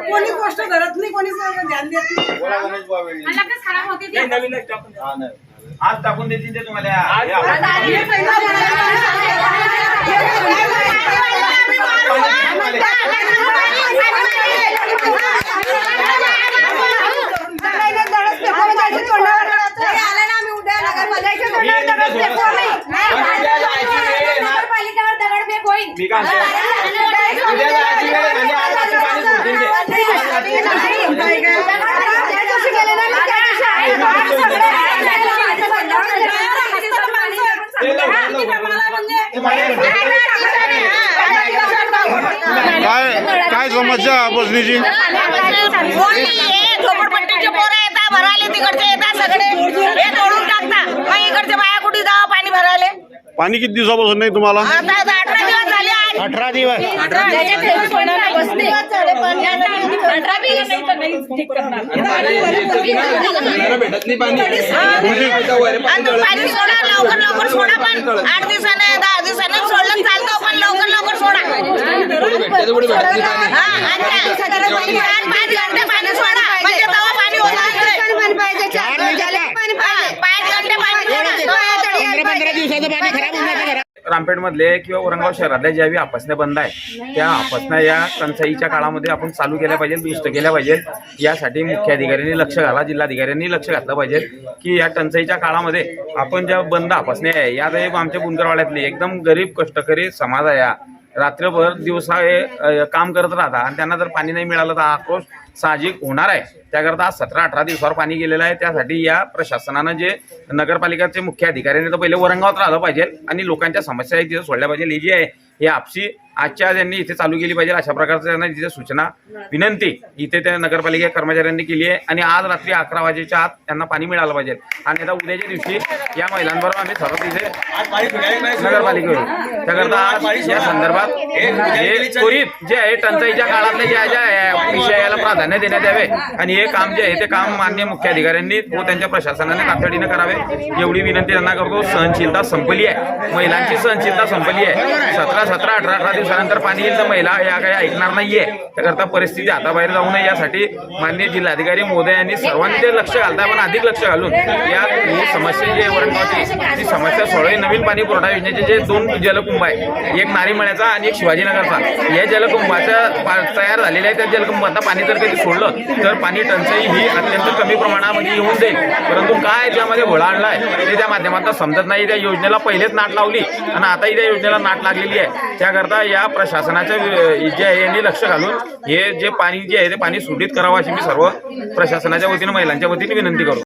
कोणी गोष्ट करत नाही कोणी ध्यान देत नाही आज टाकून देतील ते तुम्हाला हे आपण- हे पहिला मी काय म्हणतो? उद्या जायची वेळ आहे म्हणजे आज रात्री पाणी सोडतील ते. ते काय काय समस्या बसणीची कोण नाहीये झोपडपट्टीचे पोरं येतात भरायला तिकडचे येतात सगळे हे तोडून टाकता मग इकडचे बाया कुठे जावं पाणी भरायला पाणी किती दिवसापासून नाही तुम्हाला आता अठरा दिवस झाले आज अठरा दिवस आणि पाणी सोडा लवकर लवकर सोडा पण आठ दिवसाने दहा दिवसाने सोडलं चालतं पण लवकर लवकर सोडा हा, आणि काय? चार पाच घंटे पाणी सोडा म्हणजे तेव्हा पाणी होणार पाच घंटे पाणी सोडा रामपेठ रामपेठमधले किंवा औरंगाबाद शहरातल्या ज्या आपसण्या बंद आहे त्या आपसण्या या टंचाईच्या काळामध्ये आपण चालू केल्या पाहिजे दुरुस्त केल्या पाहिजे यासाठी मुख्याधिकाऱ्यांनी लक्ष घाला जिल्हाधिकाऱ्यांनी लक्ष घातलं पाहिजे की या टंचाईच्या काळामध्ये आपण ज्या बंद आपसण्या आहे या आमच्या बुंदरवाड्यातली एकदम गरीब कष्टकरी समाज आहे रात्रभर दिवसा हे काम करत राहतात आणि त्यांना जर पाणी नाही मिळालं तर आक्रोश साहजिक होणार आहे. त्याकरता सतरा अठरा दिवसावर पाणी गेलेलं आहे. त्यासाठी या प्रशासनानं जे नगरपालिकाचे मुख्य अधिकाऱ्यांनी तर पहिले औरंगाबाद राहिलं पाहिजे आणि लोकांच्या समस्या आहेत तिथे सोडल्या पाहिजे. ही जी आहे. ही आपशी आजच्या आज यांनी इथे चालू केली पाहिजे अशा प्रकारचं त्यांना तिथे सूचना विनंती इथे त्या नगरपालिका कर्मचाऱ्यांनी केली आहे. आणि आज रात्री अकरा वाजेच्या आत त्यांना पाणी मिळालं पाहिजे. आणि आता उद्याच्या दिवशी या महिलांबरोबर आम्ही ठरवत इथे नगरपालिकेवर. त्याकरता आज या संदर्भात त्वरित जे आहे टंचाईच्या काळातले ज्या ज्या विषयाला प्राधान्य देण्यात यावे. आणि हे काम जे आहे ते काम मान्य मुख्य अधिकाऱ्यांनी व त्यांच्या प्रशासनाने तातडीने करावे. एवढी विनंती त्यांना करतो. सहनशीलता संपली आहे. महिलांची सहनशीलता संपली आहे. सतरा सतरा अठरा अठरा दिवसानंतर पाणी येईल तर महिला या काही ऐकणार नाहीये. त्याकरता परिस्थिती हाताबाहेर जाऊ नये. यासाठी मान्य जिल्हाधिकारी मोदय यांनी सर्वांनी लक्ष घालता पण अधिक लक्ष घालून या ही समस्या जी आहे ती समस्या सोडवे नवीन पाणी पुरवठा योजनेचे जे दोन जलकुंभ आहे एक नारीमळ्याचा आणि एक शिवाजीनगरचा. या जलकुंभाच्या तयार झालेल्या आहे त्या जलकुंभाचा पाणी जर कधी सोडलं तर पाणी टंचाई ही अत्यंत कमी प्रमाणामध्ये येऊन जाईल. परंतु काय त्यामध्ये घोळा आणला आहे ते त्या माध्यमातून समजत नाही. त्या योजनेला पहिलेच नाट लावली आणि आताही त्या योजनेला नाट लागलेली आहे. त्याकरता या प्रशासनाच्या जे आहे यांनी लक्ष घालून हे जे पाणी जे आहे ते पाणी सुटीत करावं अशी मी सर्व प्रशासनाच्या वतीनं महिलांच्या वतीने विनंती करू.